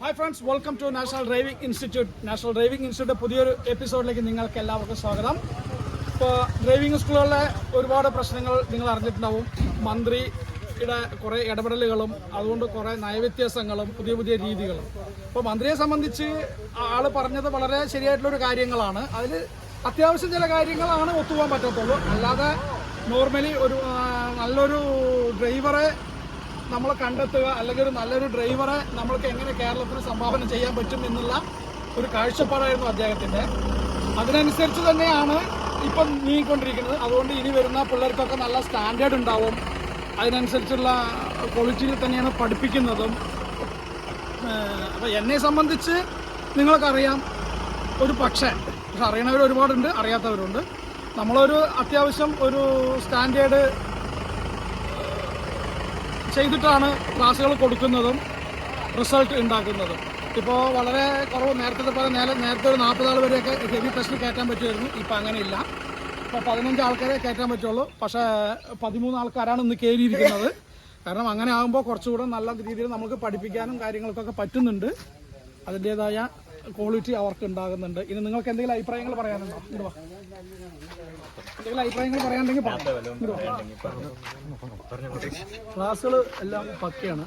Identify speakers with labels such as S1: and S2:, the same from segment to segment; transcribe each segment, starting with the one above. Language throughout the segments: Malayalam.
S1: Hi friends welcome to national driving institute national driving institute പുതിയൊരു എപ്പിസോഡിലേക്ക് നിങ്ങൾക്ക് എല്ലാവർക്കും സ്വാഗതം. ഇപ്പോൾ ഡ്രൈവിംഗ് സ്കൂളുകളിലെ ഒരുപാട് പ്രശ്നങ്ങൾ നിങ്ങൾ അറിഞ്ഞിട്ടുണ്ടാവും. മന്ത്രിയുടെ കുറേ ഇടപെടലുകളും അതുകൊണ്ട് കുറേ നയവ്യത്യാസങ്ങളും പുതിയ പുതിയ രീതികളും. ഇപ്പോൾ മന്ത്രിയെ സംബന്ധിച്ച് ആൾ പറഞ്ഞത് വളരെ ശരിയായിട്ടുള്ളൊരു കാര്യങ്ങളാണ്. അതിൽ അത്യാവശ്യം ചില കാര്യങ്ങളാണ് ഒത്തുപോകാൻ പറ്റത്തുള്ളൂ. അല്ലാതെ നോർമലി ഒരു നല്ലൊരു ഡ്രൈവറെ നമ്മൾ കണ്ടെത്തുക അല്ലെങ്കിൽ ഒരു നല്ലൊരു ഡ്രൈവറെ നമ്മൾക്ക് എങ്ങനെ കേരളത്തിന് സംഭാവന ചെയ്യാൻ പറ്റും എന്നുള്ള ഒരു കാഴ്ചപ്പാടായിരുന്നു അദ്ദേഹത്തിന്റെ അതിനനുസരിച്ച് തന്നെയാണ് ഇപ്പം നീങ്ങിക്കൊണ്ടിരിക്കുന്നത്. അതുകൊണ്ട് ഇനി വരുന്ന പിള്ളേർക്കൊക്കെ നല്ല സ്റ്റാൻഡേർഡ് ഉണ്ടാവും. അതിനനുസരിച്ചുള്ള ക്വാളിറ്റിയിൽ തന്നെയാണ് പഠിപ്പിക്കുന്നതും. അപ്പോൾ എന്നെ സംബന്ധിച്ച് നിങ്ങൾക്കറിയാം ഒരു പക്ഷേ പക്ഷെ അറിയണവർ ഒരുപാടുണ്ട് അറിയാത്തവരുണ്ട്. നമ്മളൊരു അത്യാവശ്യം ഒരു സ്റ്റാൻഡേർഡ് ചെയ്തിട്ടാണ് ക്ലാസ്സുകൾ കൊടുക്കുന്നതും റിസൾട്ട് ഉണ്ടാക്കുന്നതും. ഇപ്പോൾ വളരെ കുറവ് നേരത്തെ പോലെ നേരെ നേരത്തെ ഒരു നാൽപ്പത് ആൾ വരെയൊക്കെ ഹെവി ടെസ്റ്റിൽ കയറ്റാൻ പറ്റുമായിരുന്നു. ഇപ്പോൾ അങ്ങനെയില്ല. ഇപ്പോൾ പതിനഞ്ച് ആൾക്കാരെ കയറ്റാൻ പറ്റുള്ളൂ. പക്ഷേ പതിമൂന്ന് ആൾക്കാരാണ് ഇന്ന് കയറിയിരിക്കുന്നത്. കാരണം അങ്ങനെ ആകുമ്പോൾ കുറച്ചുകൂടെ നല്ല രീതിയിൽ നമുക്ക് പഠിപ്പിക്കാനും കാര്യങ്ങൾക്കൊക്കെ പറ്റുന്നുണ്ട്. അതിന്റേതായ ക്വാളിറ്റി അവർക്ക് ഉണ്ടാകുന്നുണ്ട്. ഇനി നിങ്ങൾക്ക് എന്തെങ്കിലും അഭിപ്രായങ്ങൾ പറയാനുണ്ടോ. എന്തെങ്കിലും അഭിപ്രായങ്ങൾ പറയാനുണ്ടെങ്കിൽ പറയാം ക്ലാസ്സുകൾ എല്ലാം പക്കയാണ്.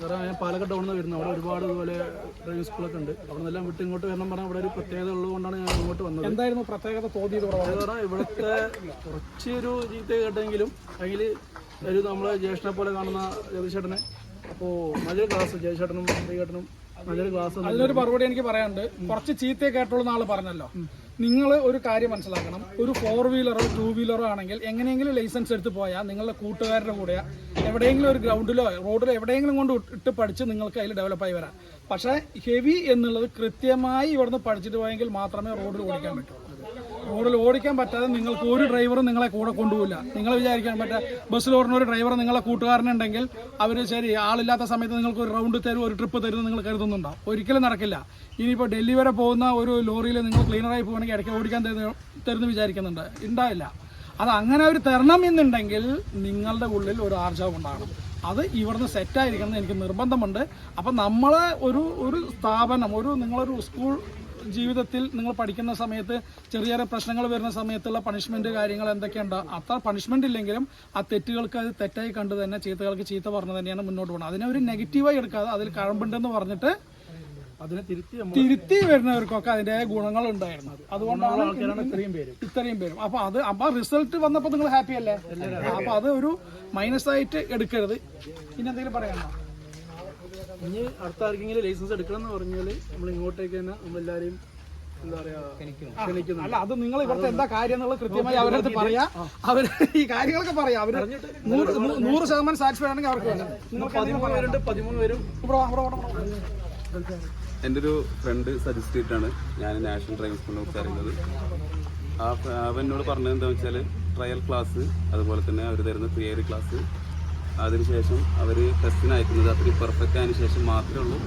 S1: വേറെ ഞാൻ പാലക്കാട് ടൗണിൽ നിന്ന് വരുന്നത്. അവിടെ ഒരുപാട് ഇതുപോലെ ഡ്രൈവിംഗ് സ്കൂളൊക്കെ ഉണ്ട്. അവിടെ നിന്നെല്ലാം വിട്ട് ഇങ്ങോട്ട് വരണം പറഞ്ഞാൽ ഇവിടെ ഒരു പ്രത്യേകത ഉള്ളതുകൊണ്ടാണ് ഞാൻ ഇങ്ങോട്ട് വന്നത്. എന്തായിരുന്നു പ്രത്യേകത തോന്നിയത് പറഞ്ഞാൽ ഇവിടുത്തെ കുറച്ചൊരു ജീവിത കേട്ടെങ്കിലും അതിൽ ഒരു നമ്മളെ ജ്യേഷ്ഠനെ പോലെ കാണുന്ന ജഗദീശേട്ടനെ അപ്പോൾ നല്ലൊരു ക്ലാസ് ജയചേട്ടനും ശ്രീകേട്ടനും നല്ലൊരു ക്ലാസ് നല്ലൊരു മറുപടി എനിക്ക് പറയാനുണ്ട്. കുറച്ച് ചീത്തയൊക്കെ ആയിട്ടുള്ള ആൾ പറഞ്ഞല്ലോ. നിങ്ങൾ ഒരു കാര്യം മനസ്സിലാക്കണം. ഒരു ഫോർ വീലറോ ടു വീലറോ ആണെങ്കിൽ എങ്ങനെയെങ്കിലും ലൈസൻസ് എടുത്ത് പോയാൽ നിങ്ങളുടെ കൂട്ടുകാരുടെ കൂടെ എവിടെയെങ്കിലും ഒരു ഗ്രൗണ്ടിലോ റോഡിലോ എവിടെയെങ്കിലും കൊണ്ട് ഇട്ട് പഠിച്ച് നിങ്ങൾക്ക് അതിൽ ഡെവലപ്പായി വരാം. പക്ഷേ ഹെവി എന്നുള്ളത് കൃത്യമായി ഇവിടുന്ന് പഠിച്ചിട്ട് പോയെങ്കിൽ മാത്രമേ റോഡിൽ ഓടിക്കാൻ പറ്റൂ. റോഡിൽ ഓടിക്കാൻ പറ്റാതെ നിങ്ങൾക്ക് ഒരു ഡ്രൈവറും നിങ്ങളെ കൂടെ കൊണ്ടുപോകില്ല നിങ്ങൾ വിചാരിക്കാൻ പറ്റുക ബസ്സിൽ ഓടുന്ന ഒരു ഡ്രൈവർ നിങ്ങളെ കൂട്ടുകാരനുണ്ടെങ്കിൽ അവർ ശരി ആളില്ലാത്ത സമയത്ത് നിങ്ങൾക്ക് ഒരു റൗണ്ട് തരും ഒരു ട്രിപ്പ് തരും നിങ്ങൾ കരുതുന്നുണ്ടോ? ഒരിക്കലും നടക്കില്ല. ഇനിയിപ്പോൾ ഡൽഹി വരെ പോകുന്ന ഒരു ലോറിയിൽ നിങ്ങൾ ക്ലീനറായി പോകുകയാണെങ്കിൽ ഇടയ്ക്ക് ഓടിക്കാൻ തരുന്ന വിചാരിക്കുന്നുണ്ട്. ഉണ്ടാവില്ല. അത് അങ്ങനെ ഒരു തരണം എന്നുണ്ടെങ്കിൽ നിങ്ങളുടെ ഉള്ളിൽ ഒരു ആർജവം ഉണ്ടാകണം. അത് ഇവിടുന്ന് സെറ്റായിരിക്കണം എന്ന് എനിക്ക് നിർബന്ധമുണ്ട്. അപ്പം നമ്മൾ ഒരു ഒരു സ്ഥാപനം ഒരു നിങ്ങളൊരു സ്കൂൾ ജീവിതത്തിൽ നിങ്ങൾ പഠിക്കുന്ന സമയത്ത് ചെറിയ ചെറിയ പ്രശ്നങ്ങൾ വരുന്ന സമയത്തുള്ള പണിഷ്മെന്റ് കാര്യങ്ങൾ എന്തൊക്കെയുണ്ട്? അത്ര പണിഷ്മെന്റ് ഇല്ലെങ്കിലും ആ തെറ്റുകൾക്ക് അത് തെറ്റായി കണ്ടു തന്നെ ചീത്തകൾക്ക് ചീത്ത പറഞ്ഞു തന്നെയാണ് മുന്നോട്ട് പോകുന്നത്. അതിനെ ഒരു നെഗറ്റീവായി എടുക്കാതെ അതിൽ കഴമ്പുണ്ടെന്ന് പറഞ്ഞിട്ട് അതിനെ തിരുത്തി തിരുത്തി വരുന്നവർക്കൊക്കെ അതിന്റെ ഗുണങ്ങൾ ഉണ്ടായിരുന്നു അതുകൊണ്ടാണ് ഇത്രയും പേരും. ഇത്രയും പേരും. അപ്പൊ അത് അപ്പൊ റിസൾട്ട് വന്നപ്പോ നിങ്ങൾ ഹാപ്പി അല്ലേ? അപ്പൊ അത് ഒരു മൈനസ് ആയിട്ട് എടുക്കരുത്. ഇനി എന്തെങ്കിലും പറയാമോ
S2: ഇനി അടുത്ത ആർക്കെങ്കിലും ലൈസൻസ് എടുക്കണം എന്ന് പറഞ്ഞാൽ നമ്മൾ ഇങ്ങോട്ടേക്ക് തന്നെ നമ്മളെല്ലാരെയും എന്താ പറയാ
S1: അല്ല അത് നിങ്ങൾ ഇവിടുത്തെ എന്താ കാര്യം എന്നുള്ളത് കൃത്യമായി അവരുടെ അടുത്ത് പറയാ. അവർ ഈ കാര്യങ്ങളൊക്കെ പറയാം. അവർ നൂറ് ശതമാനം സാറ്റിസ്ഫൈഡ് ആണെങ്കിൽ അവർക്ക് എന്റെ
S2: പതിമൂന്ന് പേരും.
S3: എന്റെ ഒരു ഫ്രണ്ട് സജസ്റ്റ് ചെയ്തിട്ടാണ് ഞാൻ നാഷണൽ ഡ്രൈവിംഗ് സ്കൂളിനെ കുറിച്ച് അറിയുന്നത്. ആ അവനോട് അവൻ എന്നോട് പറഞ്ഞത് എന്താണെന്ന് വെച്ചാൽ ട്രയൽ ക്ലാസ് അതുപോലെ തന്നെ അവർ തരുന്ന തിയറി ക്ലാസ് അതിനുശേഷം അവർ ടെസ്റ്റിന് അയക്കുന്നത് അത്രയും പെർഫെക്റ്റ് ആയതിനു ശേഷം മാത്രമേ ഉള്ളൂ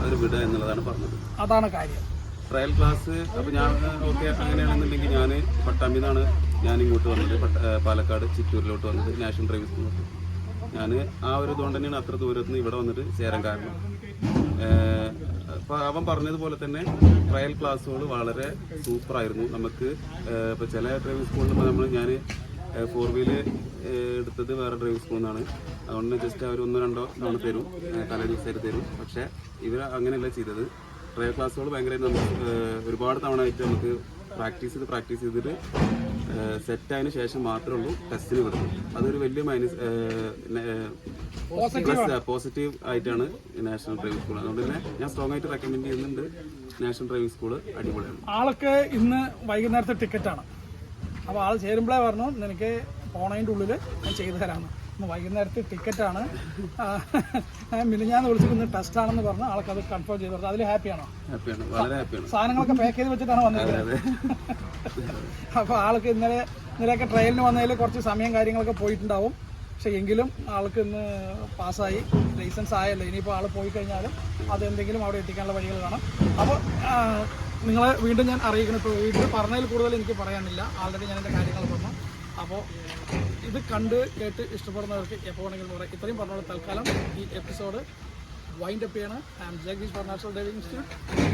S3: അവർ വിടുക എന്നുള്ളതാണ് പറഞ്ഞത്.
S1: അതാണ് കാര്യം.
S3: ട്രയൽ ക്ലാസ് അപ്പോൾ ഞാൻ ഓക്കെ അങ്ങനെയാണെന്നുണ്ടെങ്കിൽ ഞാൻ പട്ടാമ്പിന്നാണ് ഞാൻ ഇങ്ങോട്ട് വന്നത്. പാലക്കാട് ചിറ്റൂരിലോട്ട് വന്നത് നാഷണൽ ഡ്രൈവിംഗ് സ്കൂളിലോട്ട് ഞാൻ ആ ഒരു ഇതുകൊണ്ട് തന്നെയാണ് അത്ര ദൂരത്ത് നിന്ന് ഇവിടെ വന്നിട്ട് ചേരാൻ കാരണം. അവൻ പറഞ്ഞതുപോലെ തന്നെ ട്രയൽ ക്ലാസ്സുകൾ വളരെ സൂപ്പറായിരുന്നു നമുക്ക് ഇപ്പോൾ ഇപ്പൊ ചില ഡ്രൈവിംഗ് സ്കൂളിൽ നമ്മൾ ഞാൻ ഫോർ വീൽ എടുത്തത് വേറെ ഡ്രൈവ് സ്കൂളിൽ നിന്നാണ് അതുകൊണ്ട് ജസ്റ്റ് അവർ ഒന്നോ രണ്ടോ തവണ തരും. തലേ ദിവസമായിട്ട് തരും. പക്ഷേ ഇവർ അങ്ങനെയല്ല ചെയ്തത്. ഡ്രൈവ് ക്ലാസ്സുകൾ ഭയങ്കരമായിട്ട് നമുക്ക് ഒരുപാട് തവണ ആയിട്ട് നമുക്ക് പ്രാക്ടീസ് ചെയ്ത് പ്രാക്ടീസ് ചെയ്തിട്ട് സെറ്റ് ആയതിനു ശേഷം മാത്രമേ ഉള്ളൂ ടെസ്റ്റിന് വിടുന്നത്. അതൊരു വലിയ മൈനസ് പോസിറ്റീവ് ആയിട്ടാണ് നാഷണൽ ഡ്രൈവിംഗ് സ്കൂൾ അതുകൊണ്ട് തന്നെ ഞാൻ സ്ട്രോങ് ആയിട്ട് റെക്കമെൻഡ് ചെയ്യുന്നുണ്ട് നാഷണൽ ഡ്രൈവിംഗ് സ്കൂൾ അടിപൊളിയാണ്.
S1: ആളൊക്കെ ഇന്ന് വൈകുന്നേരത്തെ ടിക്കറ്റാണ് അപ്പോൾ ആൾ ചേരുമ്പോഴേ പറഞ്ഞു നിനക്ക് പോണതിന്റെ ഉള്ളിൽ ഞാൻ ചെയ്തു തരാമെന്ന് ഇന്ന് വൈകുന്നേരത്തെ ടിക്കറ്റാണ്. മിനിഞ്ഞാന്ന് വിളിച്ചിട്ട് ഇന്ന് ടെസ്റ്റാണെന്ന് പറഞ്ഞ് ആൾക്കത് കൺഫേം ചെയ്തു പറഞ്ഞു അതിൽ ഹാപ്പിയാണ് സാധനങ്ങളൊക്കെ പാക്ക് ചെയ്ത് വെച്ചിട്ടാണ് വന്നത്? അപ്പോൾ ആൾക്ക് ഇന്നലെ ഇന്നലെയൊക്കെ ട്രെയിനിന് വന്നതിൽ കുറച്ച് സമയം കാര്യങ്ങളൊക്കെ പോയിട്ടുണ്ടാവും. പക്ഷെ എങ്കിലും ആൾക്ക് ഇന്ന് പാസ്സായി. ലൈസൻസ് ആയല്ലോ. ഇനിയിപ്പോൾ ആൾ പോയി കഴിഞ്ഞാലും അതെന്തെങ്കിലും അവിടെ എത്തിക്കാനുള്ള വഴികൾ കാണാം. അപ്പോൾ നിങ്ങളെ വീണ്ടും ഞാൻ അറിയിക്കണം ഇപ്പോൾ വീട്ടിൽ പറഞ്ഞതിൽ കൂടുതൽ എനിക്ക് പറയാനില്ല. ആൾറെഡി ഞാൻ എന്റെ കാര്യങ്ങൾ പറഞ്ഞു. അപ്പോൾ ഇത് കണ്ട് കേട്ട് ഇഷ്ടപ്പെടുന്നവർക്ക് എപ്പോൾ വേണമെങ്കിലും പറയാം. ഇത്രയും പറഞ്ഞോളൂ തൽക്കാലം ഈ എപ്പിസോഡ് വൈൻഡപ്പ് ചെയ്യണം. I am Jagadish for national driving institute